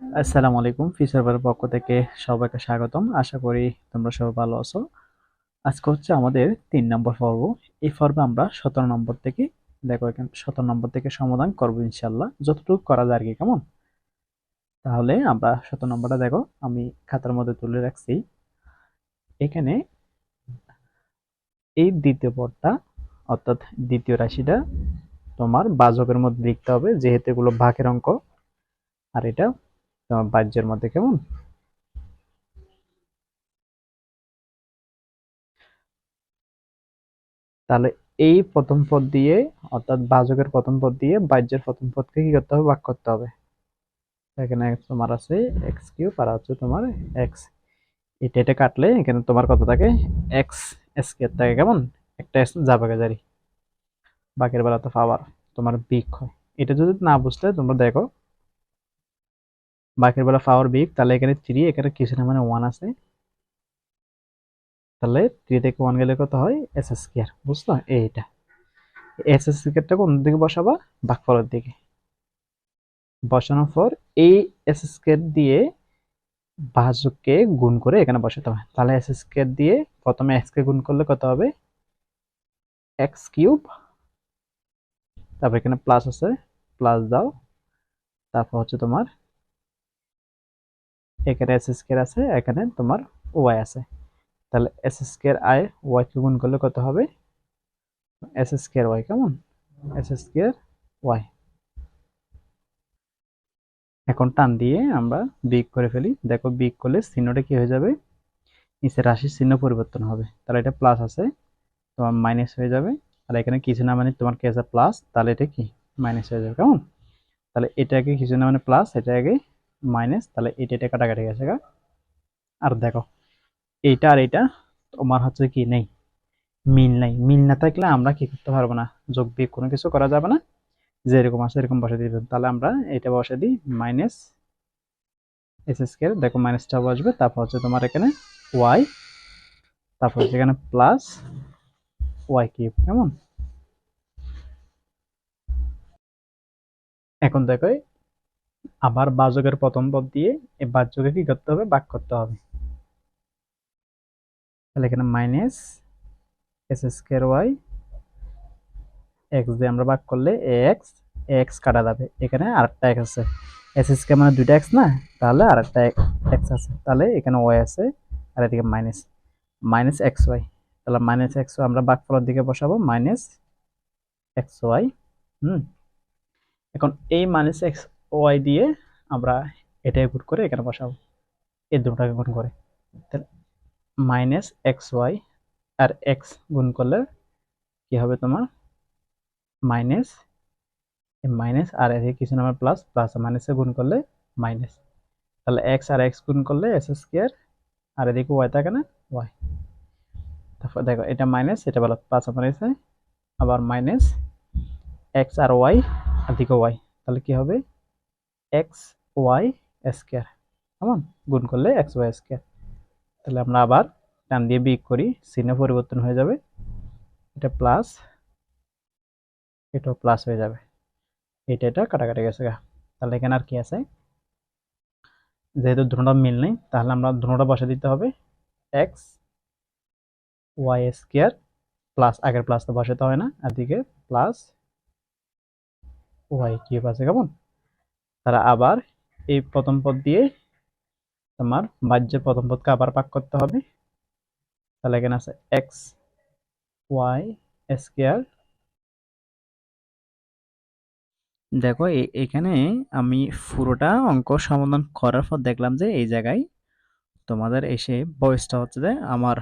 আসসালামু আলাইকুম ফিচারবার পক্ষ থেকে সবাইকে স্বাগতম। আশা করি তোমরা সবাই ভালো আছো। আজকে হচ্ছে আমাদের তিন নম্বর পর্ব। এই পর্বে আমরা সতেরো নম্বর থেকে, দেখো এখানে সতেরো নম্বর থেকে সমাধান করব ইনশাল্লাহ যতটুকু করা যায় আর কি কেমন? তাহলে আমরা সতেরো নম্বরটা দেখো, আমি খাতার মধ্যে তুলে রাখছি। এখানে এই দ্বিতীয় পদটা, অর্থাৎ দ্বিতীয় রাশিটা তোমার বাজকের মধ্যে লিখতে হবে, যেহেতু এগুলো ভাগের অঙ্ক। আর এটা তোমার বাহ্যের মধ্যে কেমন? তাহলে এই প্রথম পদ দিয়ে, অর্থাৎ বাচকের প্রথম পদ দিয়ে বাহ্যের প্রথম পদকে কি করতে হবে? ভাগ করতে হবে। এখানে তোমার আছে এক্স কিউব, আর হচ্ছে তোমার এক্স এটা এটা কাটলে এখানে তোমার কত থাকে? এক্স স্কোয়ার থাকে, কেমন? একটা যাবে জারি। বাকির বেলা তো পাওয়ার, তোমার বিক হয় এটা যদি না বুঝতে তোমরা দেখো। বাকির বেলা পাওয়ার বিগ তাহলে এখানে থ্রি এখানে কিছু না মানে ওয়ান আছে? তাহলে থ্রি থেকে ওয়ান গেলে কত হয়? এস এস স্কোয়ার বুঝলো? এইটা। এস এস স্কোয়ারটা কোন দিকে বসাবা? বাঘফলের দিকে। বসানোর পর এই এস স্কোয়ার দিয়ে ভাজককে গুণ করে এখানে বসাতে হবে। তাহলে এস স্কোয়ার দিয়ে প্রথমে এক্স কে গুণ করলে কত হবে? এক্স কিউব তারপর এখানে প্লাস আছে প্লাস দাও। তারপর হচ্ছে তোমার এখানে এস স্কোয়ার আছে, এখানে তোমার ওয়াই আছে। তাহলে এস স্কোয়ার আই ওয়াইকে গুণ করলে কত হবে? এস স্কোয়ার ওয়াই কেমন? এস স্কোয়ার ওয়াই এখন টান দিয়ে আমরা বিগ করে ফেলি। দেখো বিগ করলে চিহ্নটা কি হয়ে যাবে? নিচে রাশির চিহ্ন পরিবর্তন হবে। তাহলে এটা প্লাস আছে, তোমার মাইনাস হয়ে যাবে। আর এখানে কিছু না মানে তোমার কি প্লাস তাহলে এটা কি? মাইনাস হয়ে যাবে। কেমন? তাহলে এটা আগে কিছু না মানে প্লাস এটা আগে মাইনাস, তাহলে এটা এটা কাটাকাটি গেছে গা। আর দেখো, এইটা আর এটা তোমার হচ্ছে কি নেই, মিল নাই। মিল না থাকলে আমরা কি করতে পারব না? যোগ বিয়োগ কোনো কিছু করা যাবে না। যেরকম আছে এরকম বসে দিবে তাহলে আমরা এটা বসে দিই, মাইনাস এস স্কোয়ার। দেখো, মাইনাসটা বসবে, তারপর হচ্ছে তোমার এখানে ওয়াই, তারপর হচ্ছে এখানে প্লাস ওয়াই কিউব, কেমন? এখন দেখো আবার বাজকের প্রথম পদ দিয়ে এই বাজকে কি করতে হবে? বাক করতে হবে। তাহলে এখানে minus S square Y X দিয়ে আমরা ভাগ করলে এক্স এক্স কাটা যাবে। এখানে আরেকটা এক্স আছে। এস স্কোয়ার মানে দুইটা এক্স না? তাহলে আরেকটা এক্স আছে। তাহলে এখানে ওয়াই আছে আর এদিকে মাইনাস মাইনাস এক্স ওয়াই তাহলে মাইনাস এক্স ওয়াই আমরা ফলের দিকে বসাবো। মাইনাস এক্স ওয়াই হুম। এখন এই মাইনাস এক্স ওয়াই দিয়ে আমরা এটাই গুণ করে এখানে বসাবো। এই দুটাকে গুণ করে। তাহলে মাইনাস এক্স ওয়াই আর এক্স গুণ করলে কি হবে তোমার? মাইনাস মাইনাস আর এদিকে কিছু নামে প্লাস প্লাস মাইনাসে গুণ করলে মাইনাস তাহলে এক্স আর এক্স গুণ করলে এস স্কোয়ার আর এদিকে ওয়াই থাকে না ওয়াই তারপর দেখো, এটা মাইনাস এটা বলো প্লাস মাইনাসে আবার মাইনাস এক্স আর ওয়াই আর দিকে ওয়াই তাহলে কি হবে? X Y square. কেমন? গুণ করলে এক্স ওয়াই স্কোয়ার। তাহলে আমরা আবার টান দিয়ে বিগ করি, চিহ্ন পরিবর্তন হয়ে যাবে। এটা প্লাস এটাও প্লাস হয়ে যাবে। এটা এটা কাটাকাটি গেছে গা। তাহলে এখানে আর কি আছে? যেহেতু দুটোটা মিল নেই, তাহলে আমরা দুটোটা বসে দিতে হবে। এক্স ওয়াই স্কোয়ার প্লাস আগের প্লাস তো বসাতে হয় না। আর দিকে প্লাস ওয়াই কিউব আছে, কেমন? তারা আবার এই প্রথম পদ দিয়ে তোমার বাহ্যের প্রথম পদকে আবার পাক করতে হবে। তাহলে এখানে আছে এক্স ওয়াই স্কোয়ার দেখো এখানে আমি পুরোটা অঙ্ক সমাধান করার পর দেখলাম যে এই জায়গায় তোমাদের এসে বয়সটা হচ্ছে যে আমার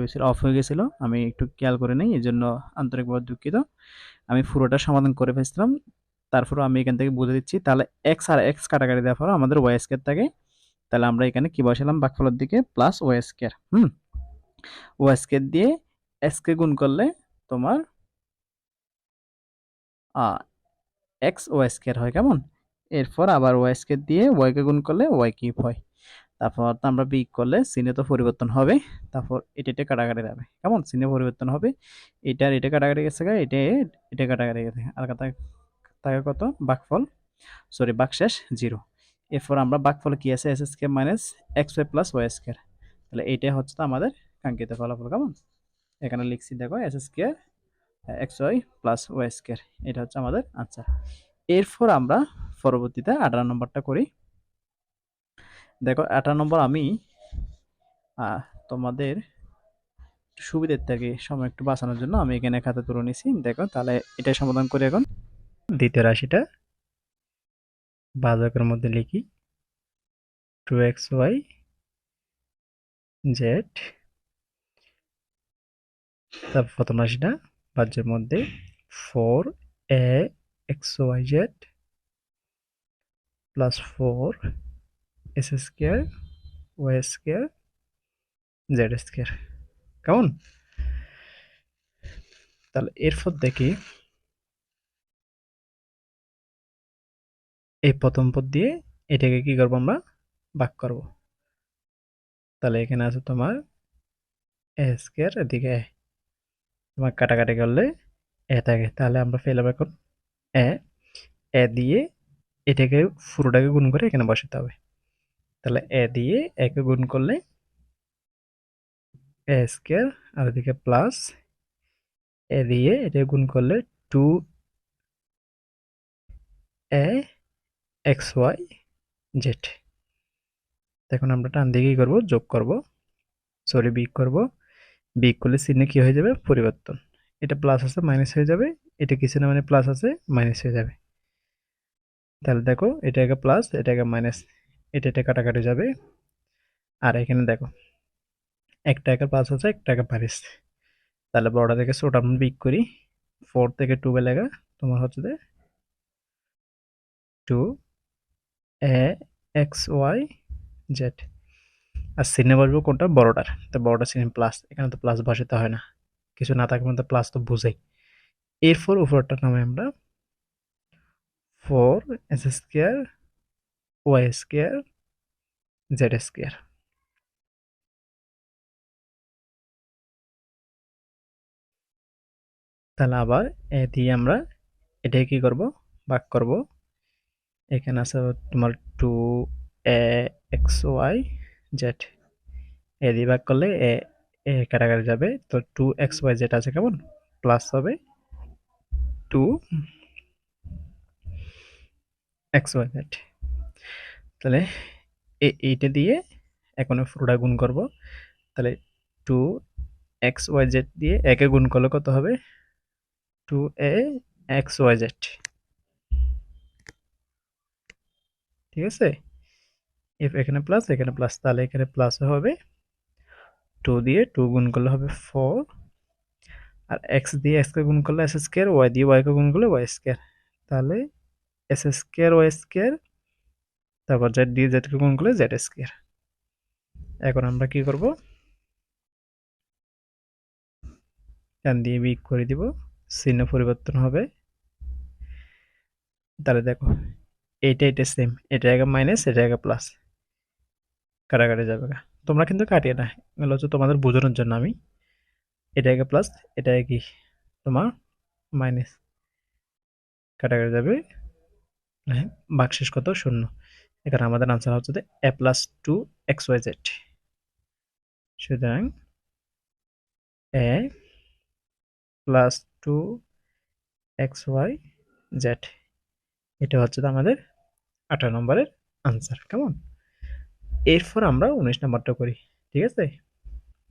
হয়েছিল অফ হয়ে গেছিল। আমি একটু খেয়াল করে নিই এই জন্য আন্তরিকভাবে দুঃখিত। আমি পুরোটা সমাধান করে ফেলছিলাম। তারপর আমি এখান থেকে বুঝে দিচ্ছি। তাহলে এক্স আর এক্স কাটাকাটি দেওয়ার পর আমাদের ওয়াই স্কোয়ার থাকে। তাহলে আমরা এখানে কি বসালাম? বাকফলের দিকে প্লাস ওয়াই স্কোয়ার হুম? ওয়াই স্কোয়ার দিয়ে এক্সকে গুণ করলে তোমার এক্স ওয়াই স্কোয়ার হয় কেমন? এরপর আবার ওয়াই স্কোয়ার দিয়ে ওয়াইকে গুণ করলে ওয়াই কিউব হয়। তারপর তো আমরা বিগ করলে সিনে তো পরিবর্তন হবে। তারপর এটা এটা কাটাকাটি যাবে কেমন? সিনে পরিবর্তন হবে। এটার এটা কাটাকাটি গেছে এটা এটা কাটাকাটি গেছে। আর কথা থাকে কত? বাকফল? সরি বাকশেষ, জিরো। এরপর আমরা ভাগফলে কি আছে? S square minus X Y plus Y square তাহলে এইটাই হচ্ছে তো আমাদের কাঙ্ক্ষিত ফলাফল, কেমন? এখানে লিখছি, দেখো S square X Y plus Y square এটা হচ্ছে আমাদের আনসার এরপর আমরা পরবর্তীতে আঠারো নম্বরটা করি। দেখো, আঠারো নম্বর আমি তোমাদের সুবিধার থেকে সময় একটু বাঁচানোর জন্য আমি এখানে খাতা তুলে নিছি। দেখো, তাহলে এটাই সমাধান করি এখন। দ্বিতীয় রাশিটা বাজকের মধ্যে লিখি। টু এক্স ওয়াই জেড তারপর প্রথম রাশিটা বাজ্যের মধ্যে four A X Y Z plus four S square Y square Z square কেমন? তাহলে এরপর দেখি এই প্রথম পদ দিয়ে এটাকে কি করব আমরা? ভাগ করব। তাহলে এখানে আছে তোমার এ স্কোয়ার এদিকে এ তোমার কাটাকাটি করলে এ থাকে। তাহলে আমরা ফেলাম এখন এ এ দিয়ে এটাকে পুরোটাকে গুণ করে এখানে বসাতে হবে। তাহলে এ দিয়ে একে গুণ করলে এ স্কোয়ার আর এদিকে প্লাস এ দিয়ে এটা গুণ করলে two A X Y Z. এখন আমরা টান দিয়ে কি করব, যোগ করব সরি বিগ করব। বিগ করলে চিহ্নে কি হয়ে যাবে? পরিবর্তন। এটা প্লাস আছে মাইনাস হয়ে যাবে। এটা কিছু না মানে প্লাস আছে মাইনাস হয়ে যাবে। তাহলে দেখো, এটা একটা প্লাস এটা একটা মাইনাস এটা এটা কাটাকাটি যাবে। আর এখানে দেখো একা প্লাস আছে একা মাইনাস তাহলে বড়টা থেকে ছোট আমরা বিগ করি। ফোর থেকে টু লেগা তোমার হচ্ছে যে two A X Y Z আর সিনে বসবো কোনটা? বড়টার। তো বড়টা সিনে প্লাস এখানে তো প্লাস বসাতে হয় না। কিছু না থাকলে তো প্লাস তো বুঝাই। এরপর উপরটার নামে আমরা four S square Y square Z square তাহলে আবার এ দিয়ে আমরা এটাই কি করব? ভাগ করব। এখানে আছে তোমার two A X Y Z A দিয়ে ভাগ করলে এ এ কাটাকাটি যাবে। তো টু এক্স ওয়াই জেড আছে কেমন? প্লাস হবে টু এক্স ওয়াই জেড তাহলে এইটা দিয়ে এখন পুরোটা গুণ করব। তাহলে টু এক্স ওয়াই জেড দিয়ে একে গুণ করলে কত হবে? Two A X Y Z ঠিক আছে? এফ এখানে প্লাস এখানে প্লাস তাহলে এখানে প্লাস হবে টু দিয়ে টু গুণ করলে হবে ফোর আর এক্স দিয়ে এক্সকে গুণ করলে এস স্কোয়ার ওয়াই দিয়ে ওয়াইকে গুণ করলে ওয়াই স্কোয়ার তাহলে এস স্কোয়ার ওয়াই স্কোয়ার তারপর জেড দিয়ে জেডকে গুণ করলে জেড স্কোয়ার এখন আমরা কি করব? ডান দিয়ে বিক করে দিব, চিহ্ন পরিবর্তন হবে। তাহলে দেখো এইটা এটা সেম এটা একটা মাইনাস এটা একটা প্লাস কাটাকাটি যাবে তোমরা কিন্তু কাটিয়ে না এগুলো হচ্ছে তোমাদের বোঝানোর জন্য আমি। এটা একটা প্লাস এটা কি? তোমার মাইনাস কাটাকাটি যাবে। হ্যাঁ বাকশেষ কত? শূন্য। এখানে আমাদের আনসার হচ্ছে A plus two X Y Z সুতরাং A plus two X Y Z এটা হচ্ছে আমাদের আঠারো নম্বরের আনসার কেমন? এরপর আমরা উনিশ নম্বরটা করি, ঠিক আছে?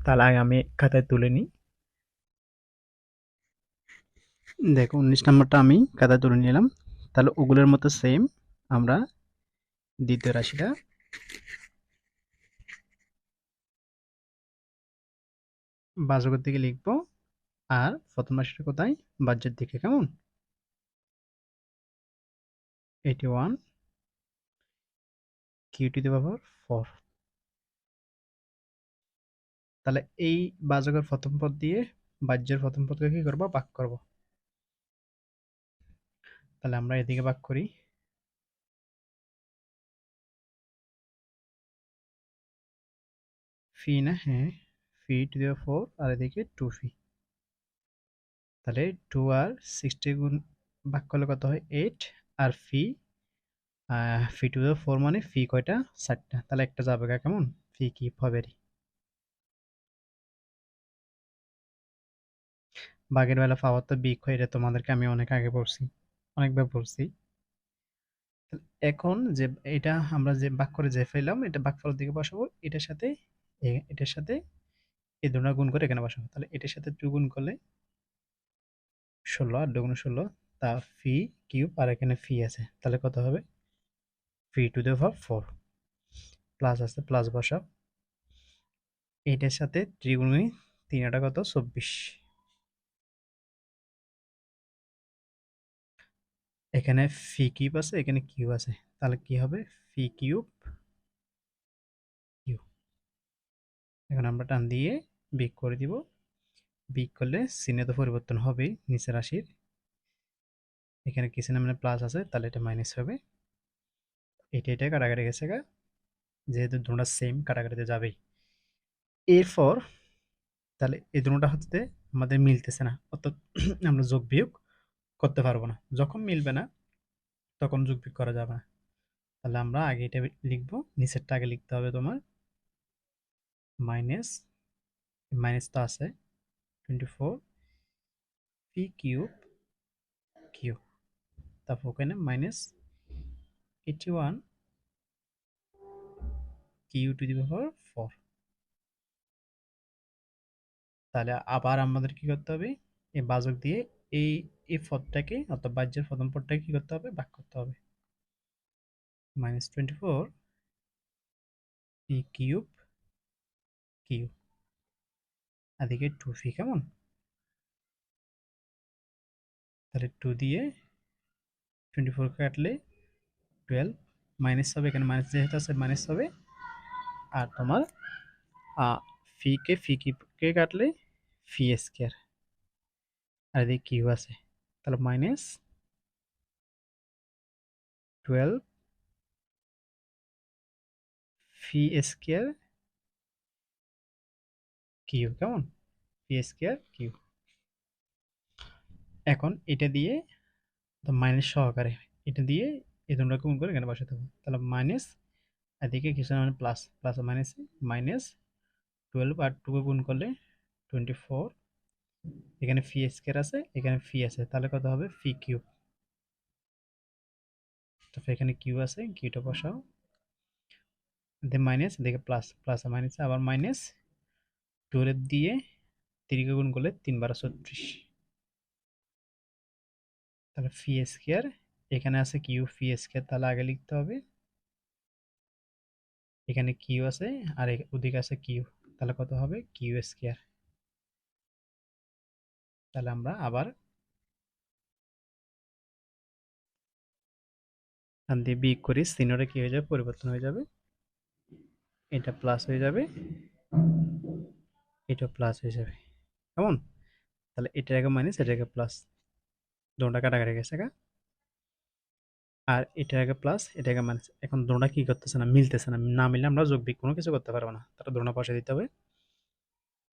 তাহলে আগে আমি খাতায় তুলে নিই। দেখো, উনিশ নম্বরটা আমি খাতায় তুলে নিলাম। তাহলে ওগুলোর মতো সেম আমরা দ্বিতীয় রাশিটা বাজকের দিকে লিখব। আর প্রথম রাশিটা কোথায়? বাজ্যের দিকে, কেমন? Eighty one Q to the power four. তাহলে এই বাজকের প্রথম পদ দিয়ে বাহ্যের প্রথম পদকে কি করব? বাক করব। তাহলে আমরা এদিকে ভাগ করি। ফি না? হ্যাঁ। ফি টু দি ফোর আর এদিকে টু ফি। তাহলে টু আর সিক্সটি গুণ ভাগ করলে কত হয়? Eight. R phi phi to the four মানে ফি কয়টা? ষাটটা তাহলে একটা যাবে গা কেমন? ফি কি? হবে বাঘের বেলা পাওয়ার তো বিক এটা তোমাদেরকে আমি অনেক আগে পড়ছি অনেকবার পড়ছি এখন যে, এটা আমরা যে বাক করে যে ফেললাম, এটা বাকফলের দিকে বসাবো, এটার সাথে এটার সাথে এই দুটো গুণ করে এখানে বসাবো। তাহলে এটার সাথে টু গুণ করলে ষোলো আর দুগুণ ষোলো, তা ফি কিউব আর এখানে ফি আছে। তাহলে কত হবে? Phi to the power four plus আছে প্লাস বসাও। এইটার সাথে ত্রিগুণী তিন আটা কত? চব্বিশ। এখানে ফি কিউব আছে, এখানে কিউ আছে। তাহলে কি হবে? ফি কিউব কিউ এখন আমরা টান দিয়ে বিগ করে দিব। বিগ করলে সিনে তো পরিবর্তন হবে নিচের রাশির। এখানে কিছু না মানে প্লাস আছে, তাহলে এটা মাইনাস হবে। এটা এটা কাটাকাটি গেছে গা। যেহেতু দুটোটা সেম কাটাকাটিতে যাবেই। এরপর তাহলে এই দুটোটা হচ্ছে আমাদের মিলতেছে না। অর্থাৎ আমরা যোগ বিয়োগ করতে পারব না। যখন মিলবে না, তখন যোগ বিয়োগ করা যাবে না। তাহলে আমরা আগে এটা লিখব। নিচেরটা আগে লিখতে হবে তোমার। মাইনাস মাইনাস তো আছে। Twenty four P cube Q তারপর ওখানে minus eighty one Q to the power four তাহলে আবার আমাদের কি করতে হবে? এই বাজক দিয়ে এই এই পদটাকে অর্থাৎ বাহ্যের প্রথম পদটাকে কি করতে হবে? ভাগ করতে হবে। Minus twenty four P cube Q এদিকে টু ফি কেমন? তাহলে টু দিয়ে টোয়েন্টি ফোর কাটলে টুয়েলভ মাইনাস হবে, এখানে মাইনাস যেহেতু আছে মাইনাস হবে। আর তোমার ফিকে ফি কে কাটলে? ফি স্কোয়ার আর এদিকে কিউ আছে। তাহলে minus twelve phi square Q কেমন? পি স্কোয়ার কিউ এখন এটা দিয়ে মাইনাস সহকারে, এটা দিয়ে এই তোমরা গুণ করে এখানে বসাতে হবে। তাহলে মাইনাস এদিকে কিছু মানে plus plus minus minus twelve আর টুকে গুণ করলে টোয়েন্টি ফোর এখানে ফি স্কোয়ার আছে, এখানে ফি আছে। তাহলে কত হবে? ফি কিউব তারপর এখানে কিউ আছে কিউটা বসাও। মাইনাস দেখে প্লাস প্লাস মাইনাস আবার মাইনাস টুয়েলভ দিয়ে তিরিকে গুণ করলে তিন বারো ছত্রিশ। তাহলে ফি স্কোয়ার এখানে আছে কিউ ফি স্কোয়ার তাহলে আগে লিখতে হবে। এখানে কিউ আছে আর ওদিকে আছে কিউ তাহলে কত হবে? কিউ স্কোয়ার তাহলে আমরা আবার দিয়ে বিগ করি সিনোরে কি হয়ে যাবে? পরিবর্তন হয়ে যাবে। এটা প্লাস হয়ে যাবে। এটা প্লাস হয়ে যাবে। কেমন? তাহলে এটা আগে মাইনাস এটা আগে প্লাস দুটা কাটাকাটি গেছে গা। আর এটা আগে প্লাস এটা আগে মাইনাস এখন দুটা কি করতেছে না, মিলতেছে না। না মিললে আমরা যোগ বিগ কোনো কিছু করতে পারব না। তাহলে দুটা বসে দিতে হবে।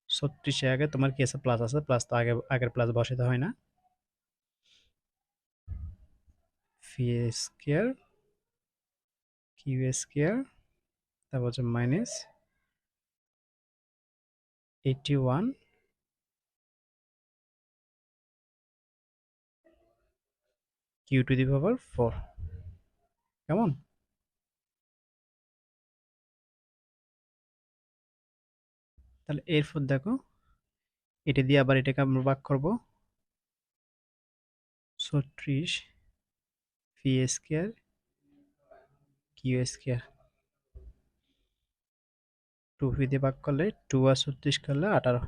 ছত্রিশে আগে তোমার কি আছে? প্লাস আছে। প্লাস তো আগে, আগের প্লাস বসাতে হয় না। ফি কিউ স্কোয়ার তারপর হচ্ছে minus eighty one Q to the power four কেমন? তাহলে এরপর দেখো, এটা দিয়ে আবার এটাকে আমরা ভাগ করব। ছত্রিশ P square Q square two phi দিয়ে ভাগ করলে টু আর ছত্রিশ করলে আঠারো।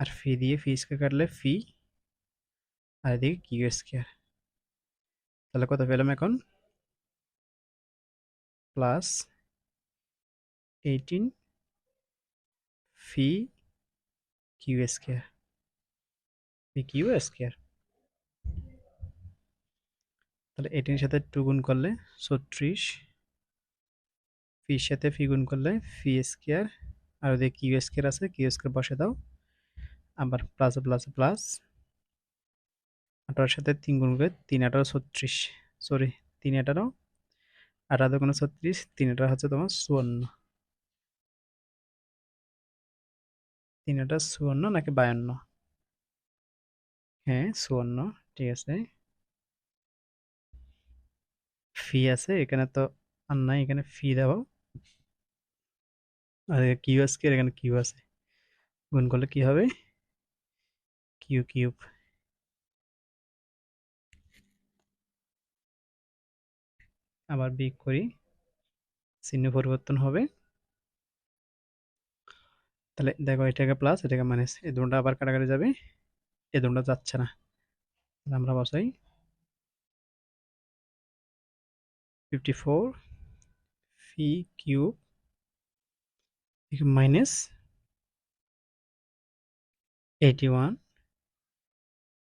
আর ফি দিয়ে ফি স্কোয়ার কাটলে ফি আর এদিকে কিউ স্কোয়ার তাহলে কত পেলাম এখন? Plus eighteen phi Q square phi Q square তাহলে এইটিনের সাথে টু গুণ করলে ছত্রিশ। ফির সাথে ফি গুণ করলে ফি স্কোয়ার আর ওদের কিউ স্কোয়ার আছে কিউ স্কোয়ার বসে দাও। আবার প্লাস প্লাস প্লাস আঠারোর সাথে তিন গুণ করে তিন আঠারো ছত্রিশ। সরি তিন আঠারো আঠারো কোনো ছত্রিশ, তিন আঠারো হচ্ছে তোমার চুয়ান্ন। তিন আঠারো চুয়ান্ন নাকি বায়ান্ন? হ্যাঁ চুয়ান্ন, ঠিক আছে। ফি আছে, এখানে তো আর নাই, এখানে ফি দেওয়া আর কিউ আজকে এখানে কিউ আছে। গুণ করলে কি হবে? Q cube. আবার বিগ করি, চিহ্ন পরিবর্তন হবে। তাহলে দেখো এটাকে প্লাস এটাকে মাইনাস এই দুটা আবার কাটাকাটি যাবে, এই দুটা যাচ্ছে না। তাহলে আমরা বসাই। Fifty four phi cube minus eighty one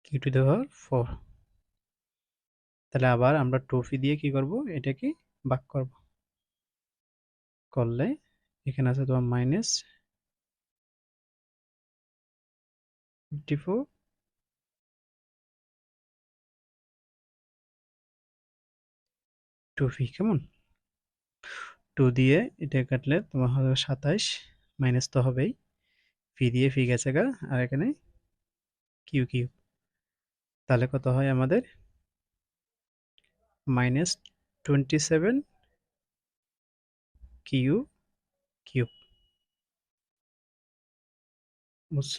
Q to the power four তাহলে আবার আমরা টফি দিয়ে কি করব? এটাকে বাক করব। করলে এখানে আছে তোমার মাইনাস ফিফটি ফোর কেমন? টু দিয়ে এটা কাটলে তোমার হবে সাতাইশ মাইনাস তো হবেই। ফি দিয়ে ফি গেছে গা, আর এখানে কিউ কিউ তাহলে কত হয় আমাদের? টোয়েন্টি সেভেন কিউ কিউব বুঝছ?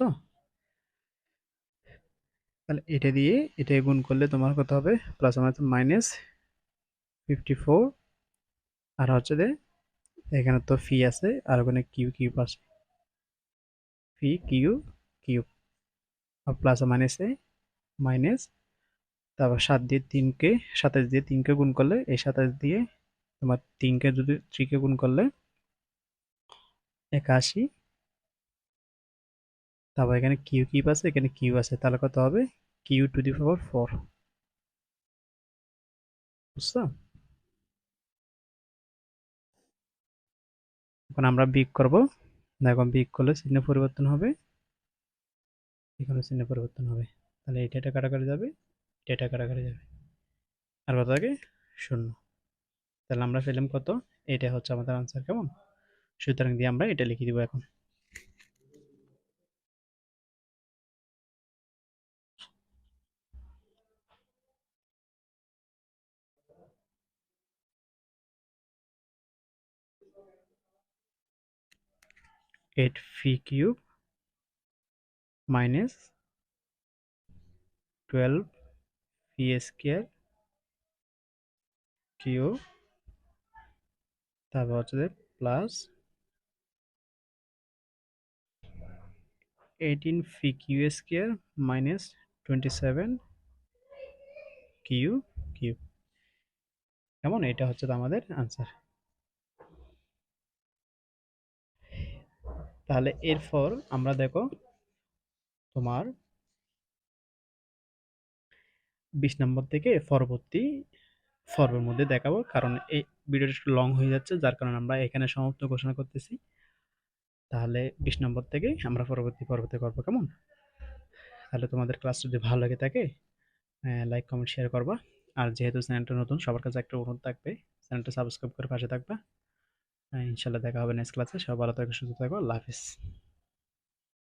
তাহলে এটা দিয়ে এটা গুণ করলে তোমার কত হবে? প্লাস আমার মাইনাস ফিফটি ফোর আর হচ্ছে যে এখানে তো ফি আছে, আর ওখানে কিউ কিউব আছে। ফি কিউ কিউব আর প্লাস মাইনাসে মাইনাস তারপর সাত দিয়ে তিনকে, সাতাশ দিয়ে তিনকে গুণ করলে, এই সাতাশ দিয়ে তোমার তিনকে যদি থ্রিকে গুণ করলে, একাশি। তারপর এখানে কিউ কিউব আছে, এখানে কিউ আছে, তাহলে কত হবে? Q to the power four. বুঝছ? এখন আমরা বিগ করব। দেখো বিগ করলে চিহ্ন পরিবর্তন হবে। এখানে চিহ্ন পরিবর্তন হবে। তাহলে এটা এটা কাটাকাটি যাবে। এটা কাটাকাটি যাবে। আর কত থাকে শূন্য। তাহলে আমরা পেলাম কত? এটা হচ্ছে আমাদের আনসার কেমন? সুতরাং দিয়ে আমরা এটা লিখে দিব এখন। Eight phi cube minus twelve phi square Q তারপর হচ্ছে plus eighteen phi Q square minus twenty seven Q Q কেমন? এটা হচ্ছে আমাদের আনসার তাহলে এরপর আমরা দেখো তোমার বিশ নম্বর থেকে পরবর্তী পর্বের মধ্যে দেখাবো, কারণ এই ভিডিওটা একটু লং হয়ে যাচ্ছে, যার কারণে আমরা এখানে সমাপ্ত ঘোষণা করতেছি। তাহলে বিশ নম্বর থেকে আমরা পরবর্তী পর্বতে করব কেমন? তাহলে তোমাদের ক্লাস যদি ভালো লাগে থাকে লাইক কমেন্ট শেয়ার করবা। আর যেহেতু চ্যানেলটা নতুন, সবার কাছে একটা অনুরোধ থাকবে, চ্যানেলটা সাবস্ক্রাইব করে পাশে থাকবা। ইনশাল্লাহ দেখা হবে নেক্সট ক্লাসে সব ভালো থাকবে সুস্থ থাকব আল্লাহ হাফিজ।